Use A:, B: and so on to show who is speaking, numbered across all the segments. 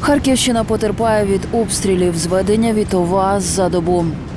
A: Харківщина потерпає від обстрілів зведення вітова за добу.
B: –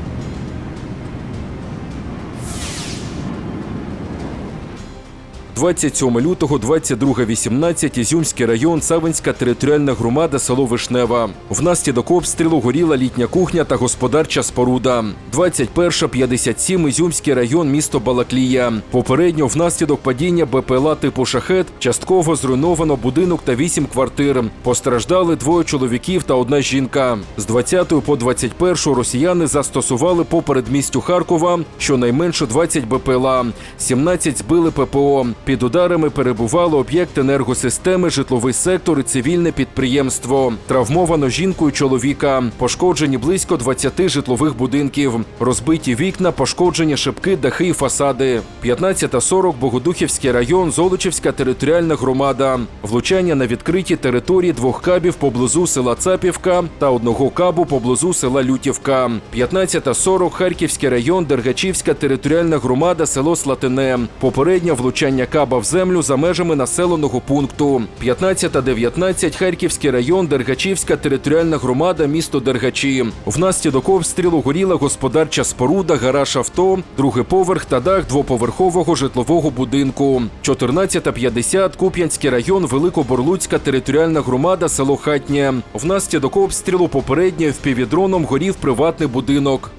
B: 27 лютого, 22.18, Ізюмський район, Савинська територіальна громада, село Вишнева. Внаслідок обстрілу горіла літня кухня та господарча споруда. 21.57, Ізюмський район, місто Балаклія. Попередньо внаслідок падіння БПЛА типу «Шахет» частково зруйновано будинок та 8 квартир. Постраждали двоє чоловіків та одна жінка. З 20 по 21 росіяни застосували по передмістю Харкова щонайменше 20 БПЛА, 17 збили ППО. Під ударами перебували об'єкт енергосистеми, житловий сектор і цивільне підприємство. Травмовано жінку і чоловіка. Пошкоджені близько 20 житлових будинків. Розбиті вікна, пошкоджені шибки, дахи і фасади. 15.40 Богодухівський район, Золочівська територіальна громада. Влучання на відкритій території двох кабів поблизу села Цапівка та одного кабу поблизу села Лютівка. 15.40 Харківський район, Дергачівська територіальна громада, село Слатине. Попереднє влучання каба в землю за межами населеного пункту. 15.19 Харківський район, Дергачівська територіальна громада, місто Дергачі. Внаслідок обстрілу горіла господарча споруда, гараж авто, другий поверх та дах двоповерхового житлового будинку. 14.50 Куп'янський район, Великоборлуцька територіальна громада, село Хатнє. Внаслідок обстрілу попередньо впівдроном горів приватний будинок.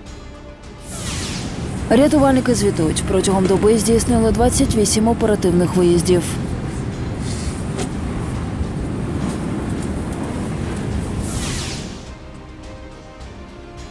A: Рятувальники звітують, протягом доби здійснили 28 оперативних виїздів.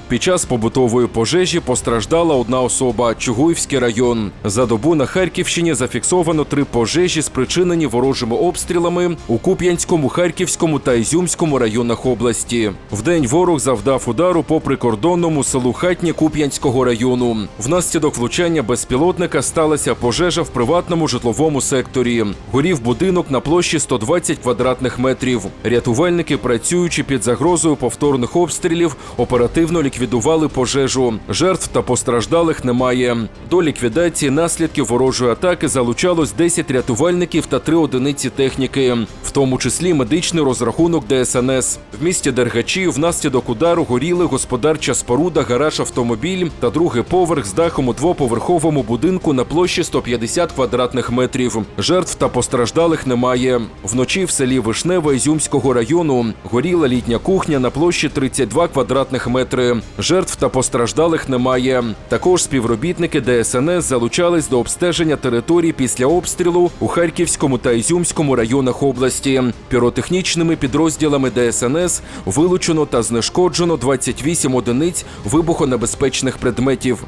B: Під час побутової пожежі постраждала одна особа Чугуївський район. За добу на Харківщині зафіксовано три пожежі, спричинені ворожими обстрілами у Куп'янському, Харківському та Ізюмському районах області. Вдень ворог завдав удару по прикордонному селу Хатнє Куп'янського району. Внаслідок влучання безпілотника сталася пожежа в приватному житловому секторі. Горів будинок на площі 120 квадратних метрів. Рятувальники, працюючи під загрозою повторних обстрілів, оперативно ліквідували пожежу. Жертв та постраждалих немає. До ліквідації наслідків ворожої атаки залучалось 10 рятувальників та 3 одиниці техніки, в тому числі медичний розрахунок ДСНС. В місті Дергачі внаслідок удару горіли господарча споруда, гараж автомобіль та другий поверх з дахом у двоповерховому будинку на площі 150 квадратних метрів. Жертв та постраждалих немає. Вночі в селі Вишнева Ізюмського району горіла літня кухня на площі 32 квадратних метри. Жертв та постраждалих немає. Також співробітники ДСНС залучались до обстеження територій після обстрілу у Харківському та Ізюмському районах області. Піротехнічними підрозділами ДСНС вилучено та знешкоджено 28 одиниць вибухонебезпечних предметів.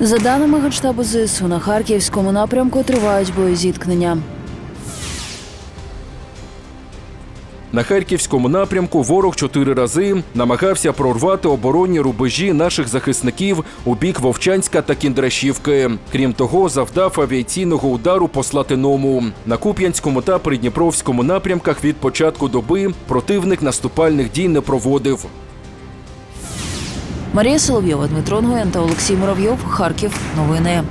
A: За даними Генштабу ЗСУ, на харківському напрямку тривають боєзіткнення.
B: На харківському напрямку ворог чотири рази намагався прорвати оборонні рубежі наших захисників у бік Вовчанська та Кіндрашівки. Крім того, завдав авіаційного удару по Слатиному. На Куп'янському та Придніпровському напрямках від початку доби противник наступальних дій не проводив.
A: Марія Соловйова, Дмитро Нгоєн та Олексій Муравйов. Харків. Новини.